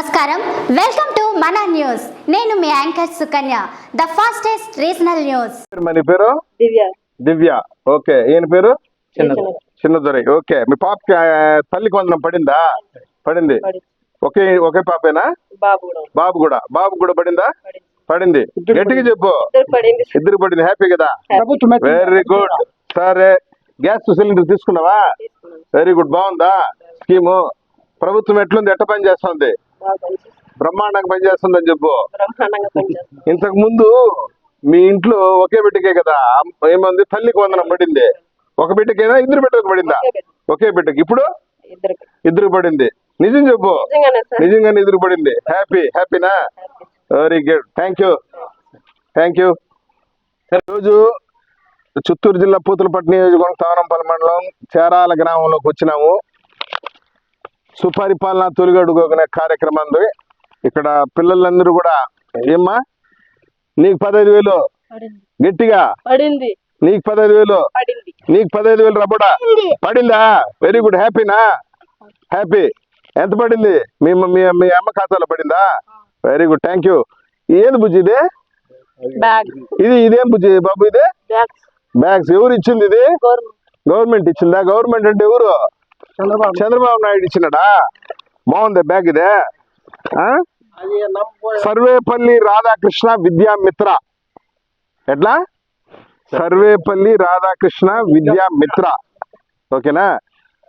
నమస్కారం. Welcome to మన news నేను మీ anchor Sukanya the fastest regional news మరి పేరు? దివ్య. దివ్య. ఓకే. ఈయన పేరు? చిన్నది. చిన్నదొరై. ఓకే. మీ పాపకి తల్లికి వందనం పడిందా? పడింది. ఒకే ఒకే పాపేనా? బాబు కూడా. బాబు కూడా. పడిందా? పడింది. గట్టిగా చెప్పు. ఇద్దరు పడింది. ఇద్దరు పడింది. హ్యాపీ కదా? ప్రభుత్వం వెరీ గుడ్ సరే. గ్యాస్ సిలిండర్ తీసుకున్నావా? వెరీ గుడ్ బాగుందా? స్కీము ప్రభుత్వం ఎట్లుంది? ఎట్ట పని చేస్తుంది. బ్రహ్మాండంగా పని చేస్తుందని చెప్పు ఇంతకు ముందు మీ ఇంట్లో ఒకే బిడ్డకే కదా? ఏమంది? తల్లికి వందనం పడింది. ఒక బిడ్డకేనా? ఇద్దరు బిడ్డకు పడిందా? ఒకే బిడ్డ. ఒకే బిడ్డకి. ఇప్పుడు? ఇద్దరు పడింది. నిజం చెప్పు. నిజంగానే ఇద్దరు పడింది. Happy హ్యాపీనా very good thank you thank you రోజు చిత్తూరు జిల్లా పూతలపట్టు నియోజకవర్గం తావరంపల్లి మండలం చేరాల గ్రామంలోకి వచ్చినాము. సుపరిపాలన తొలిగడుగు అనే కార్యక్రమం ఉంది ఇక్కడ పిల్లలందరూ కూడా ఏమ్మా? నీకు పదహైదు వేలు. గట్టిగా. నీకు పదహైదు వేలు. నీకు పదహైదు వేలు రబ్బడా పడిందా. వెరీ గుడ్ హ్యాపీనా హ్యాపీ ఎంత పడింది? మీ మీ మీ అమ్మ ఖాతాలో పడిందా? వెరీ గుడ్ థ్యాంక్ యూ ఏది బుజ్జి ఇది? ఇది ఇదేం బుజ్జి బాబు ఇది? బ్యాగ్స్ ఎవరు ఇచ్చింది ఇది? గవర్నమెంట్ ఇచ్చిందా? గవర్నమెంట్ అంటే ఎవరు? చంద్రబాబు చంద్రబాబు నాయుడు ఇచ్చినాడా? బాగుంది బ్యాగ్ ఇదే. ఆ? సర్వేపల్లి రాధాకృష్ణ విద్యామిత్ర ఎట్లా? సర్వేపల్లి రాధాకృష్ణ విద్యామిత్ర ఓకేనా?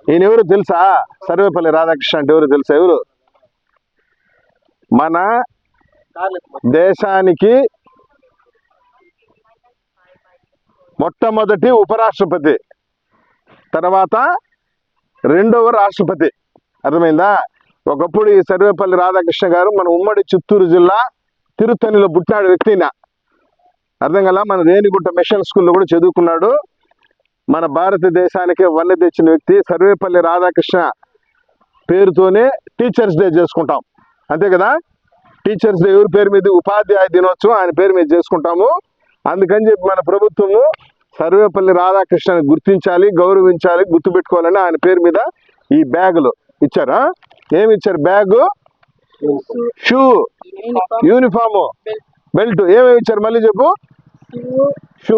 ఈయన ఎవరు తెలుసా? సర్వేపల్లి రాధాకృష్ణ అంటే ఎవరు తెలుసా ఎవరు? మన దేశానికి మొట్టమొదటి ఉపరాష్ట్రపతి. తర్వాత రెండవ రాష్ట్రపతి. అర్థమైందా? ఒకప్పుడు ఈ సర్వేపల్లి రాధాకృష్ణ గారు మన ఉమ్మడి చిత్తూరు జిల్లా తిరుత్తణిలో పుట్టినాడు వ్యక్తిన. అర్థం కదా మన రేణిగుంట మిషన్ స్కూల్లో కూడా చదువుకున్నాడు. మన భారతదేశానికి వన్నె తెచ్చిన వ్యక్తి సర్వేపల్లి రాధాకృష్ణ పేరుతోనే టీచర్స్ డే చేసుకుంటాం. అంతే కదా? టీచర్స్ డే ఎవరి పేరు మీద? ఉపాధ్యాయ దినోత్సవం ఆయన పేరు మీద చేసుకుంటాము. అందుకని చెప్పి మన ప్రభుత్వము సర్వేపల్లి రాధాకృష్ణని గుర్తించాలి గౌరవించాలి గుర్తుపెట్టుకోవాలని ఆయన పేరు మీద ఈ బ్యాగులు ఇచ్చారా? ఏమి ఇచ్చారు బ్యాగు? షూ. యూనిఫాము. బెల్ట్. ఏమేమి ఇచ్చారు మళ్ళీ చెప్పు? Shoe.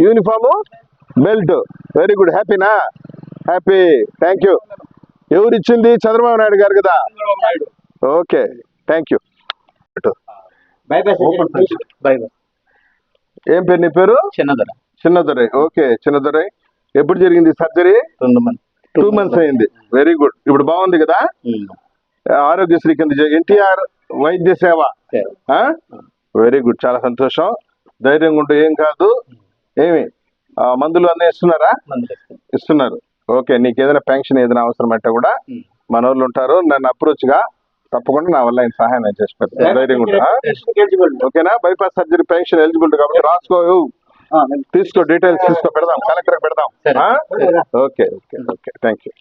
Uniform. Belt. Very good. హ్యాపీనా? Happy. Thank you. ఎవరు ఇచ్చింది చంద్రబాబు నాయుడు గారు కదా? ఓకే. Thank you. ఏం పేరు నీ పేరు? చిన్నదర చిన్నదొరై. ఓకే చిన్నదొరై. ఎప్పుడు జరిగింది సర్జరీ? రెండు టూ మంత్స్ అయింది. వెరీ గుడ్ ఇప్పుడు బాగుంది కదా? ఆరోగ్యశ్రీ కింద ఎన్టీఆర్ వైద్య సేవ. వెరీ గుడ్ చాలా సంతోషం. ధైర్యంగా ఉంటే ఏం కాదు. ఏమి? ఆ, మందులు అన్నీ ఇస్తున్నారా? ఇస్తున్నారు. ఓకే నీకు ఏదైనా పెన్షన్ ఏదైనా అవసరం అంటే కూడా మన వాళ్ళు ఉంటారు. నన్ను అప్రోచ్గా తప్పకుండా నా వల్ల ఆయన సహాయం చేసి పెడతాను. ధైర్యంగా ఉంటా ఓకేనా? బైపాస్ సర్జరీ పెన్షన్ ఎలిజిబుల్ కాబట్టి రాసుకో. తీసుకో డీటెయిల్స్ తీసుకో పెడదాం కలెక్టర్ పెడదాం. Okay okay okay. Thank you